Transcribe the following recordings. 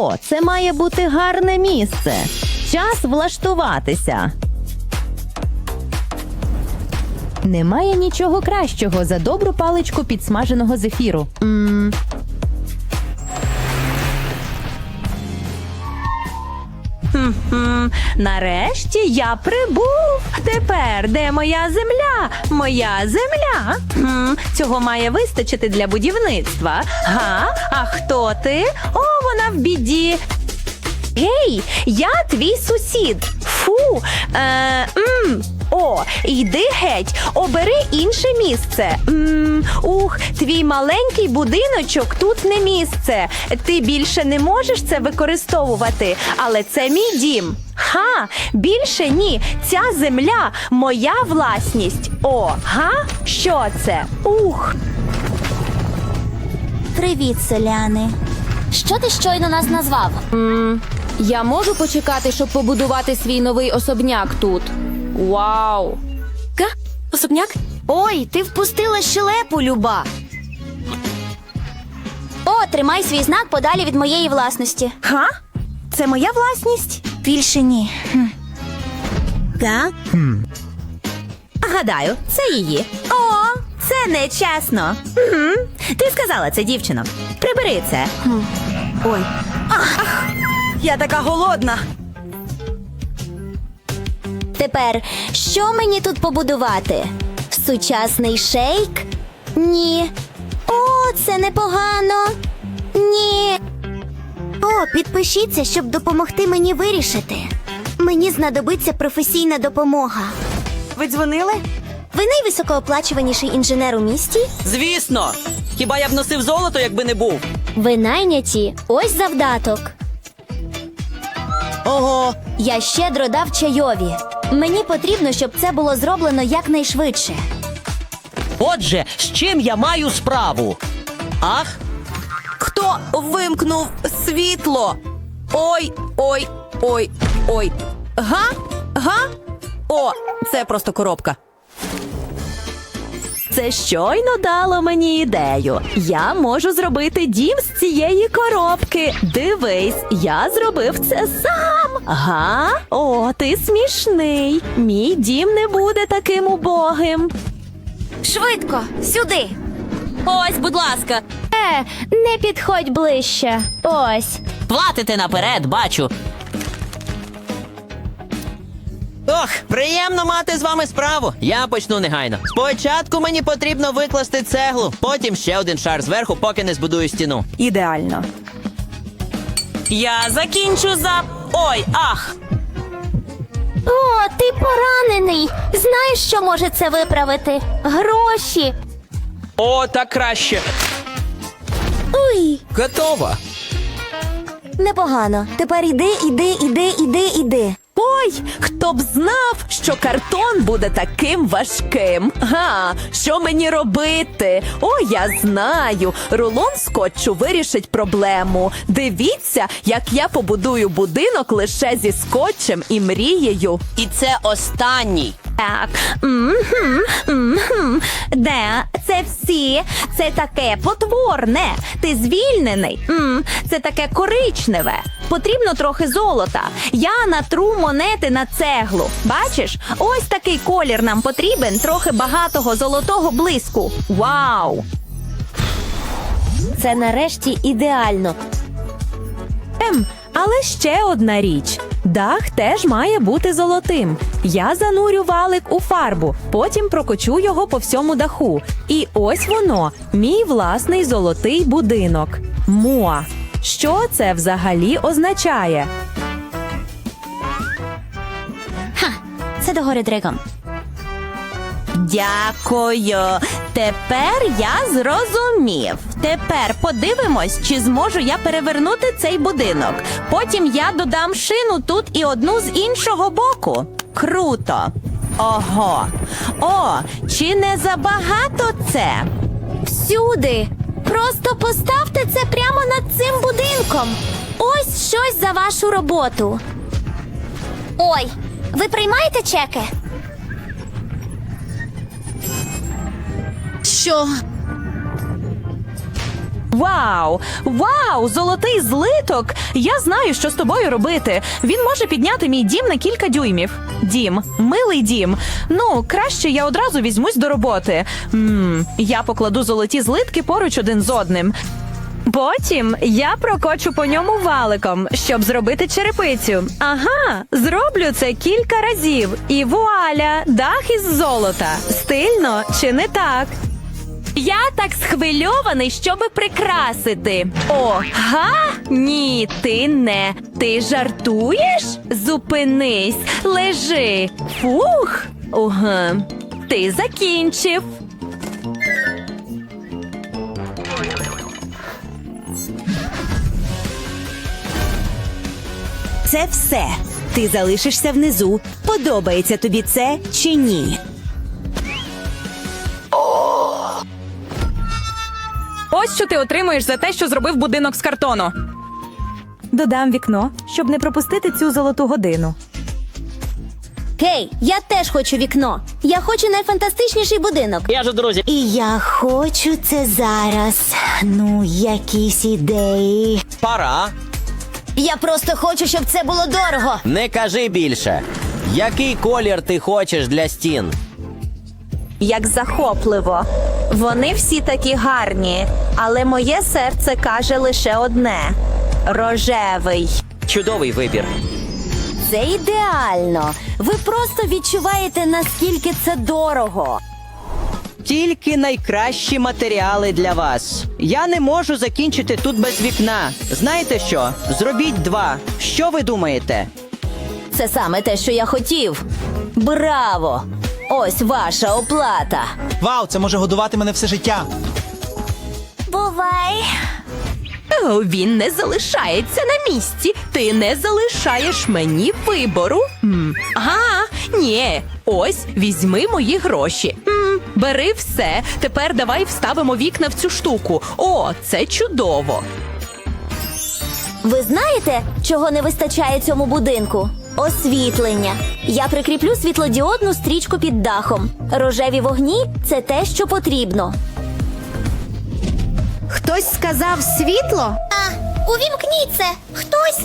О, це має бути гарне місце. Час влаштуватися. Немає нічого кращого за добру паличку підсмаженого зефіру. м Хм, нарешті я прибув. Тепер де моя земля? Моя земля. Хм, цього має вистачити для будівництва. Га? А хто ти? О, вона в біді. Гей, я твій сусід. Фу. Е, м, о, йди геть, обери інше місце. М, ух, твій маленький будиночок тут не місце. Ти більше не можеш це використовувати, але це мій дім. Ха, більше ні. Ця земля моя власність. О, га? Що це? Ух. Привіт, селяни. Що ти щойно нас назвав? Я можу почекати, щоб побудувати свій новий особняк тут. Вау! Ка? Особняк? Ой, ти впустила щелепу, Люба. О, тримай свій знак подалі від моєї власності. Га? Це моя власність? Більше ні. Так? Гадаю, це її. О, це нечесно. Угу. Ти сказала це, дівчино. Прибери це. Ой. Я така голодна. Тепер що мені тут побудувати? Сучасний шейк? Ні. О, це непогано. Ні. О, підпишіться, щоб допомогти мені вирішити. Мені знадобиться професійна допомога. Ви дзвонили? Ви найвисокооплачуваніший інженер у місті? Звісно! Хіба я б носив золото, якби не був? Ви найняті. Ось завдаток. Ого! Я щедро дав чайові. Мені потрібно, щоб це було зроблено якнайшвидше. Отже, з чим я маю справу? Ах, Хто вимкнув світло? Ой, ой, ой, ой. Га? Га? О, це просто коробка. Це щойно дало мені ідею. Я можу зробити дім з цієї коробки. Дивись, я зробив це сам. Га? О, ти смішний. Мій дім не буде таким убогим. Швидко, сюди. ось, будь ласка, Е, не підходь ближче. Ось. платите наперед, бачу. Ох, приємно мати з вами справу. Я почну негайно. Спочатку мені потрібно викласти цеглу, потім ще один шар зверху, поки не збудую стіну. Ідеально. Я закінчу за. Ой, ах! О, ти поранений. Знаєш, що може це виправити? Гроші. О, так краще. Уй. Готово. Непогано. Тепер іди, іди, іди, іди, іди. Ой, хто б знав, що картон буде таким важким. Га, що мені робити? О, я знаю. Рулон скотчу вирішить проблему. Дивіться, як я побудую будинок лише зі скотчем і мрією. І це останній. Так. Де це всі? Це таке потворне. Ти звільнений. Це таке коричневе. Потрібно трохи золота. Я натру монети на цеглу. Бачиш, ось такий колір нам потрібен, трохи багатого золотого блиску. Вау! Це нарешті ідеально. Ем, але ще одна річ. Дах теж має бути золотим. Я занурю валик у фарбу, потім прокочу його по всьому даху. І ось воно, мій власний золотий будинок. Моа. Що це взагалі означає? Ха, Це догори дригом. Дякую. Тепер я зрозумів. Тепер подивимось, чи зможу я перевернути цей будинок. Потім я додам шину тут і одну з іншого боку. Круто. Ого. О, чи не забагато це? Всюди. Просто поставте це прямо над цим будинком. Ось щось за вашу роботу. Ой, ви приймаєте чеки? Що? Вау! Вау! Золотий злиток! Я знаю, що з тобою робити. Він може підняти мій дім на кілька дюймів. Дім, милий дім. Ну, краще я одразу візьмусь до роботи. м я покладу золоті злитки поруч один з одним. Потім я прокочу по ньому валиком, щоб зробити черепицю. Ага, зроблю це кілька разів. І вуаля, дах із золота. Стильно чи не так? Я так схвильований, щоби прикрасити. О, га? Ні, ти не. Ти жартуєш? Зупинись, лежи. Фух. Уга. Ти закінчив. Це все. Ти залишишся внизу. Подобається тобі це чи ні? Ось що ти отримуєш за те, що зробив будинок з картону. Додам вікно, щоб не пропустити цю золоту годину. Гей, я теж хочу вікно. Я хочу найфантастичніший будинок. Я ж у друзі. І я хочу це зараз. Ну, якісь ідеї. Пора. Я просто хочу, щоб це було дорого. Не кажи більше. Який колір ти хочеш для стін? Як захопливо. Вони всі такі гарні, але моє серце каже лише одне: рожевий. Чудовий вибір. Це ідеально. Ви просто відчуваєте, наскільки це дорого. Тільки найкращі матеріали для вас. Я не можу закінчити тут без вікна. Знаєте що? Зробіть два. Що ви думаєте? Це саме те, що я хотів. Браво! Ось ваша оплата. Вау, це може годувати мене все життя. Бувай. О, він не залишається на місці. Ти не залишаєш мені вибору. М, Ага, ні. Ось візьми мої гроші. М, бери все. Тепер давай вставимо вікна в цю штуку. О, це чудово. Ви знаєте, чого не вистачає цьому будинку? Освітлення. Я прикріплю світлодіодну стрічку під дахом. Рожеві вогні це те, що потрібно. Хтось сказав світло? А, увімкніть це! Хтось!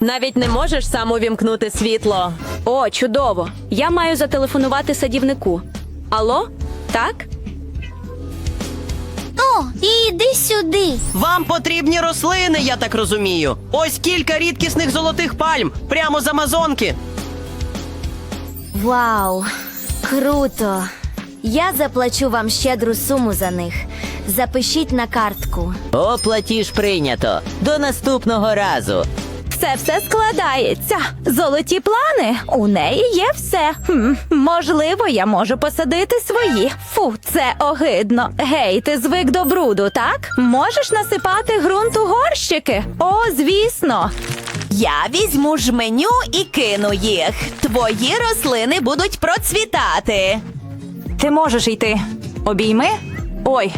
Навіть не можеш сам увімкнути світло. О, чудово! Я маю зателефонувати садівнику. Алло? Так? О, іди сюди. Вам потрібні рослини, я так розумію. Ось кілька рідкісних золотих пальм, прямо з Амазонки. Вау, круто! Я заплачу вам щедру суму за них. Запишіть на картку. О, платіж прийнято. До наступного разу. Це все складається. Золоті плани. У неї є все. Хм, можливо, я можу посадити свої. Фу, це огидно. Гей, ти звик до бруду, так? Можеш насипати ґрунт у горщики? О, звісно. Я візьму жменю і кину їх. Твої рослини будуть процвітати. Ти можеш йти. Обійми? Ой,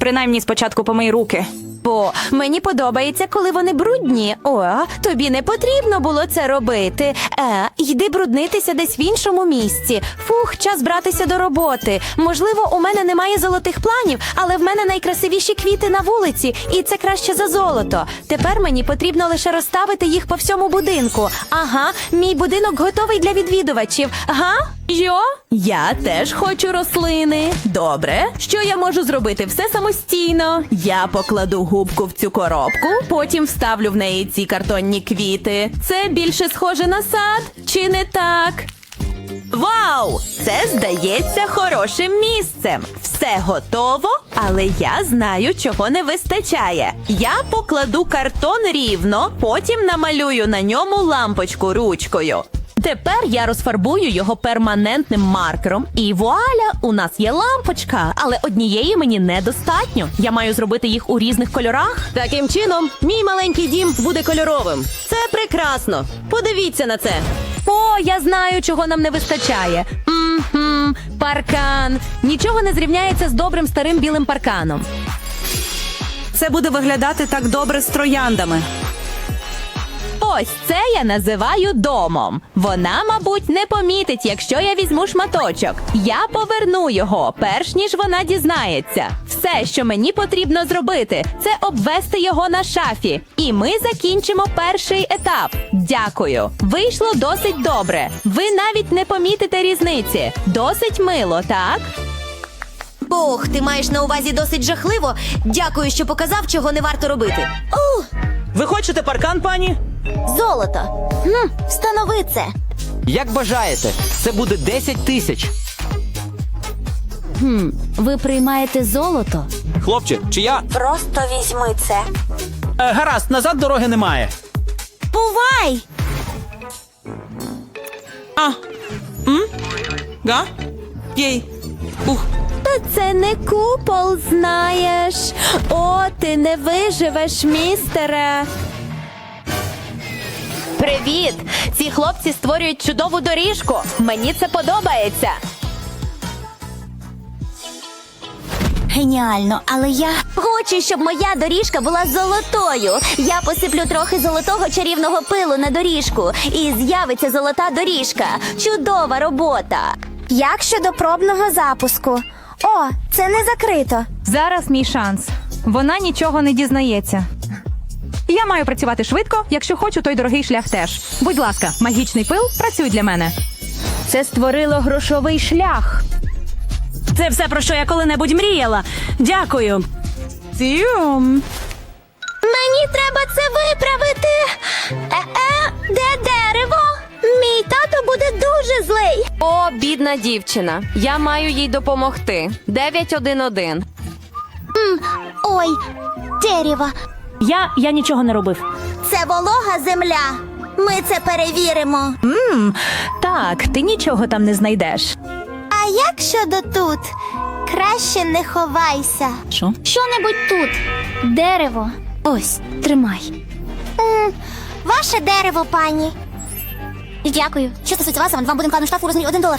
принаймні спочатку помий руки. Бо мені подобається, коли вони брудні. О, тобі не потрібно було це робити. Е, йди бруднитися десь в іншому місці. Фух, час братися до роботи. Можливо, у мене немає золотих планів, але в мене найкрасивіші квіти на вулиці, і це краще за золото. Тепер мені потрібно лише розставити їх по всьому будинку. Ага, мій будинок готовий для відвідувачів. Ага, Йо? Я теж хочу рослини. Добре, що я можу зробити все самостійно. Я покладу губку в цю коробку, потім вставлю в неї ці картонні квіти. Це більше схоже на сад, чи не так? Вау! Це здається хорошим місцем. Все готово, але я знаю, чого не вистачає. Я покладу картон рівно, потім намалюю на ньому лампочку ручкою. Тепер я розфарбую його перманентним маркером, і вуаля, у нас є лампочка, але однієї мені недостатньо. Я маю зробити їх у різних кольорах. Таким чином, мій маленький дім буде кольоровим. Це прекрасно. Подивіться на це. О, я знаю, чого нам не вистачає. Мгм, паркан. Нічого не зрівняється з добрим старим білим парканом. Це буде виглядати так добре з трояндами. Ось це я називаю домом. Вона, мабуть, не помітить, якщо я візьму шматочок. Я поверну його, перш ніж вона дізнається. Все, що мені потрібно зробити, це обвести його на шафі. І ми закінчимо перший етап. Дякую. Вийшло досить добре. Ви навіть не помітите різниці. Досить мило, так? Ох, ти маєш на увазі досить жахливо. Дякую, що показав, чого не варто робити. О, Ви хочете паркан, пані? Золото. Хм, встанови це. Як бажаєте, це буде 10 тисяч. Ви приймаєте золото? Хлопче, чи я. Просто візьми це. Е, гаразд, назад дороги немає. Бувай! А. М? Га? Єй. Ух. Та це не купол, знаєш. О, ти не виживеш, містере. Привіт! Ці хлопці створюють чудову доріжку. Мені це подобається. Геніально, але я хочу, щоб моя доріжка була золотою. Я посиплю трохи золотого чарівного пилу на доріжку, і з'явиться золота доріжка. Чудова робота. Як щодо пробного запуску? О, це не закрито. Зараз мій шанс. Вона нічого не дізнається. Я маю працювати швидко, якщо хочу, той дорогий шлях теж. Будь ласка, магічний пил, працюй для мене. Це створило грошовий шлях. Це все, про що я коли-небудь мріяла. Дякую. Зюм. Мені треба це виправити. Е-е, де дерево? Мій тато буде дуже злий. О, бідна дівчина. Я маю їй допомогти. 911. Ой, дерево. Я, я нічого не робив. Це волога земля. Ми це перевіримо. Так, ти нічого там не знайдеш. А як щодо тут? Краще не ховайся. Що? Що-небудь тут. Дерево. Ось, тримай. ваше дерево, пані. Дякую. Що стосується вас, вам будемо кладемо штраф у розмірі 1 долар.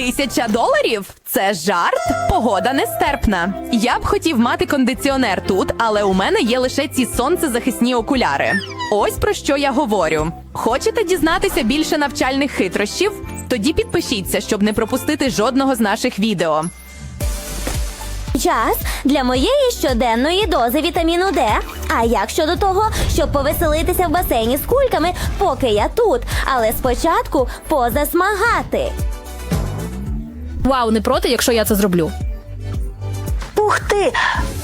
Тисяча доларів? Це жарт? Погода нестерпна. Я б хотів мати кондиціонер тут, але у мене є лише ці сонцезахисні окуляри. Ось про що я говорю. Хочете дізнатися більше навчальних хитрощів? Тоді підпишіться, щоб не пропустити жодного з наших відео. Час для моєї щоденної дози вітаміну Д. А як щодо того, щоб повеселитися в басейні з кульками, поки я тут, але спочатку позасмагати. Вау, не проти, якщо я це зроблю. Ух ти!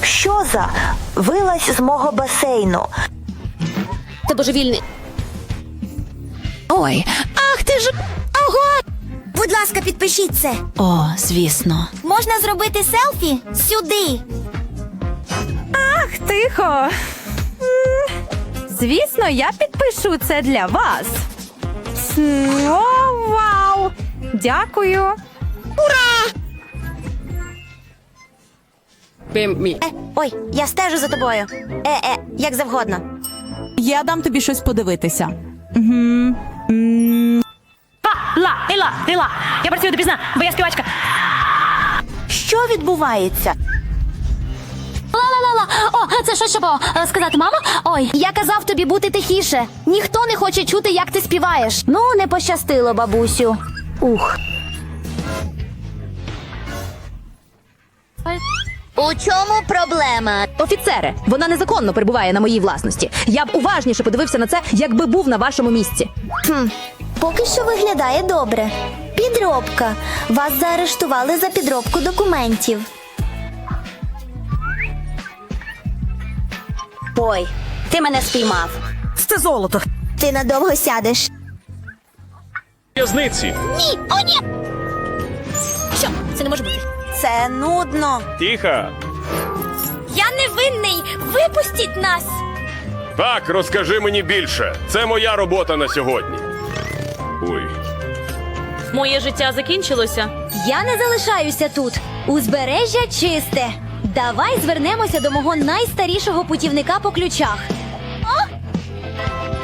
Що за? Вилазь з мого басейну. Це божевільний. Ой, ах ти ж. Ого! Будь ласка, підпишіть це. О, звісно. Можна зробити селфі сюди. Ах, Тихо. М, Звісно, я підпишу це для вас. М, О, вау! Дякую. Е, ой, я стежу за тобою. Е-е, як завгодно. Я дам тобі щось подивитися. Ла, Іла, Іла. Я працюю допізна, бо я співачка. Що відбувається? Ла-ла-ла-ла. О, це що, щоб е, сказати, мама? Ой, я казав тобі бути тихіше. Ніхто не хоче чути, як ти співаєш. Ну, не пощастило, бабусю. Ух. У чому проблема? Офіцере, вона незаконно перебуває на моїй власності. Я б уважніше подивився на це, якби був на вашому місці. Хм, поки що виглядає добре. Підробка. Вас заарештували за підробку документів. Ой, ти мене спіймав. Це золото. Ти надовго сядеш. В'язниці. Ні, о, ні! Що? Це не може бути. Це нудно. Тихо. Я невинний! Випустіть нас! Так, розкажи мені більше. Це моя робота на сьогодні. Ой. Моє життя закінчилося. Я не залишаюся тут. Узбережжя чисте. Давай звернемося до мого найстарішого путівника по ключах.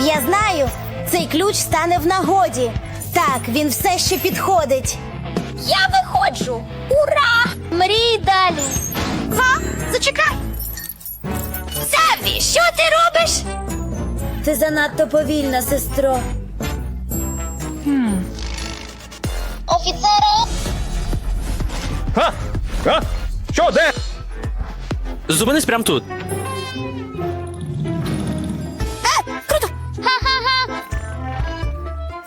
Я знаю, цей ключ стане в нагоді. Так, він все ще підходить. Я виходжу бачу. Ура! Мрій далі. Ва, зачекай. Саві, що ти робиш? Ти занадто повільна, сестро. Офіцери, Ха? Ха? Що, де? Зупинись прямо тут. Е,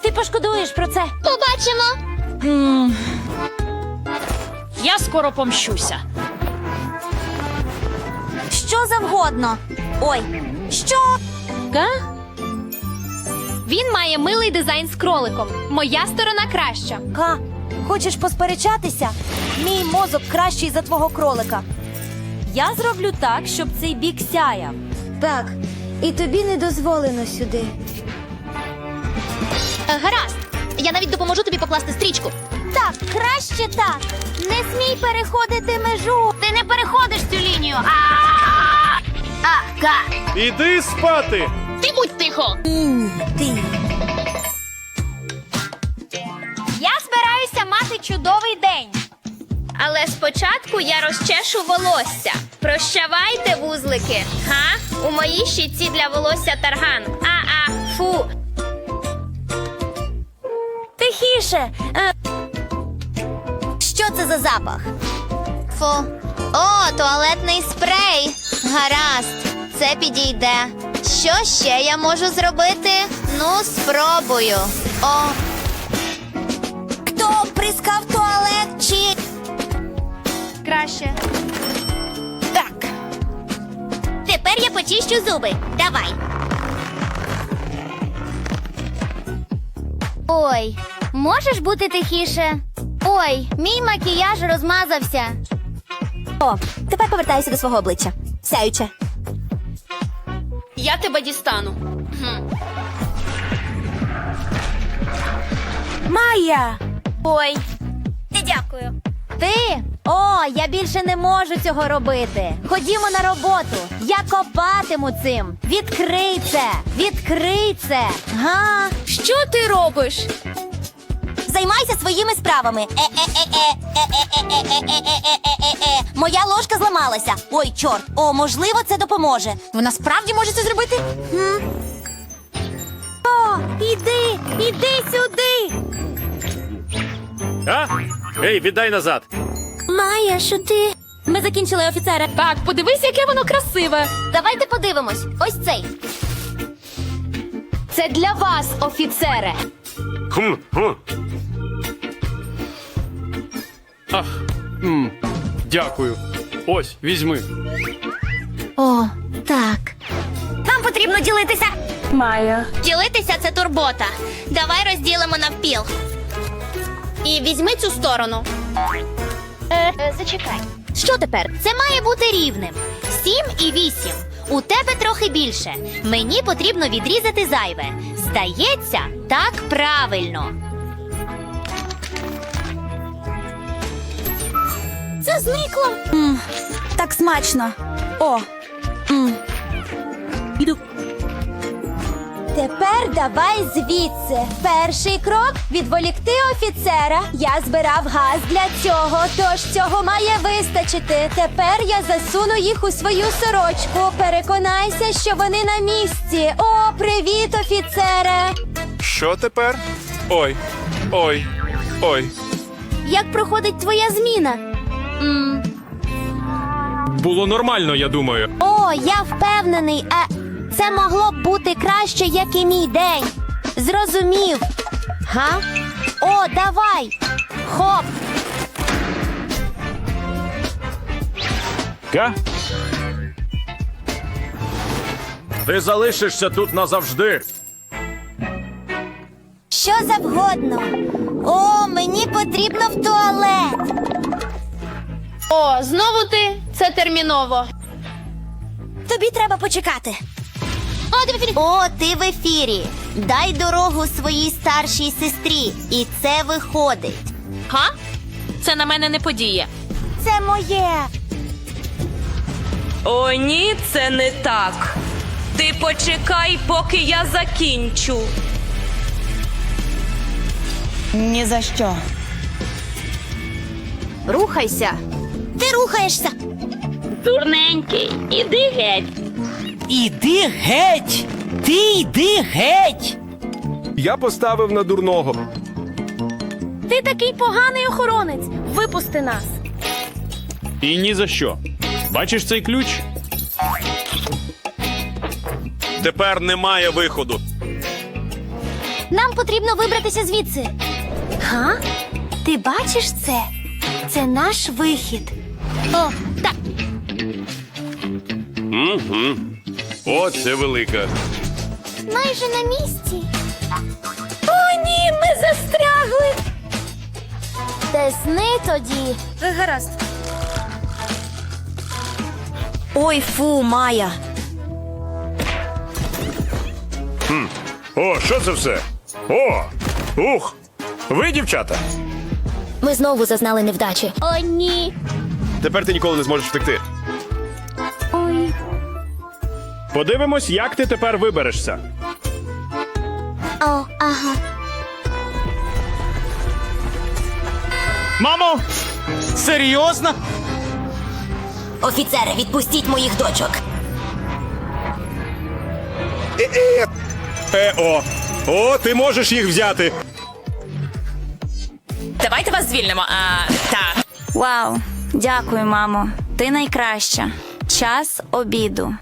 ти пошкодуєш про це. побачимо. М, я скоро помщуся. Що завгодно. Ой, що? Га? Він має милий дизайн з кроликом. Моя сторона краща. Ка, хочеш посперечатися? Мій мозок кращий за твого кролика. Я зроблю так, щоб цей бік сяяв. Так, і тобі не дозволено сюди. Гаразд. Я навіть допоможу тобі покласти стрічку. Так, краще так. Не смій переходити межу. Ти не переходиш цю лінію. А, а, ка. Іди спати! Ти будь тихо. Ти. Я збираюся мати чудовий день. Але спочатку я розчешу волосся. Прощавайте, вузлики. Га? У моїй щітці для волосся тарган. А-а, фу. Тихіше. Е, це за запах? Фу. О, туалетний спрей. Гаразд, це підійде. Що ще я можу зробити? Ну, спробую. О, Хто прискав туалет чи. краще. Так. Тепер я почищу зуби. Давай. Ой, можеш бути тихіше? Ой, мій макіяж розмазався. О, тепер повертаюся до свого обличчя. Сяюче. Я тебе дістану. Майя! Ой. Не дякую. Ти? О, я більше не можу цього робити. Ходімо на роботу. Я копатиму цим. Відкрий це! Відкрий це! Га? Що ти робиш? Займайся своїми справами. Е-е-е-е-е-е-е-е-е-е-е-е-е. Моя ложка зламалася. Ой, чорт. О, можливо, це допоможе. Вона справді може це зробити? О, іди, іди сюди. А? Ей, віддай назад! Майя, що ти? Ми закінчили офіцера. Так, подивись, яке воно красиве. Давайте подивимось. Ось цей. Це для вас, офіцере. Хм, хм. Ах, м, дякую. Ось, візьми. О, так. Нам потрібно ділитися. Ділитися це турбота. Давай розділимо навпіл. І візьми цю сторону. Е, зачекай. Що тепер? Це має бути рівним. Сім і вісім. У тебе трохи більше. Мені потрібно відрізати зайве. Здається, так правильно. Це зникло. Так смачно. О, Тепер давай звідси. Перший крок відволікти офіцера. Я збирав газ для цього, тож цього має вистачити. Тепер я засуну їх у свою сорочку. Переконайся, що вони на місці. О, привіт, офіцере! Що тепер? Ой, ой, ой. Як проходить твоя зміна? Було нормально, я думаю. О, я впевнений. А це могло б бути краще, як і мій день. Зрозумів. Га? О, давай. Хоп. Га? Ти залишишся тут назавжди. Що завгодно. О, мені потрібно в туалет. О, знову ти? Це терміново. Тобі треба почекати. О, ти в ефірі. О, ти в ефірі. Дай дорогу своїй старшій сестрі. І це виходить. Га? Це на мене не подіє. Це моє. О, ні, це не так. Ти почекай, поки я закінчу. Ні за що. Рухайся. Ти рухаєшся. Дурненький, іди геть. Іди геть! Ти йди геть! Я поставив на дурного. Ти такий поганий охоронець. Випусти нас. І ні за що. Бачиш цей ключ? Тепер немає виходу. Нам потрібно вибратися звідси. Га? Ти бачиш це? Це наш вихід. О, так. Угу. О, це велика. Майже на місці. О, ні, ми застрягли. Тесни тоді. Гаразд. Ой, фу, Майя. О, що це все? О! Ух! Ви, дівчата! Ми знову зазнали невдачі. О, ні. Тепер ти ніколи не зможеш втекти. Подивимось, як ти тепер виберешся. О, ага. Мамо! Серйозно? Офіцери, відпустіть моїх дочок. Е, о! О, ти можеш їх взяти. Давайте вас звільнимо. А, так. Вау, дякую, мамо. Ти найкраща. Час обіду.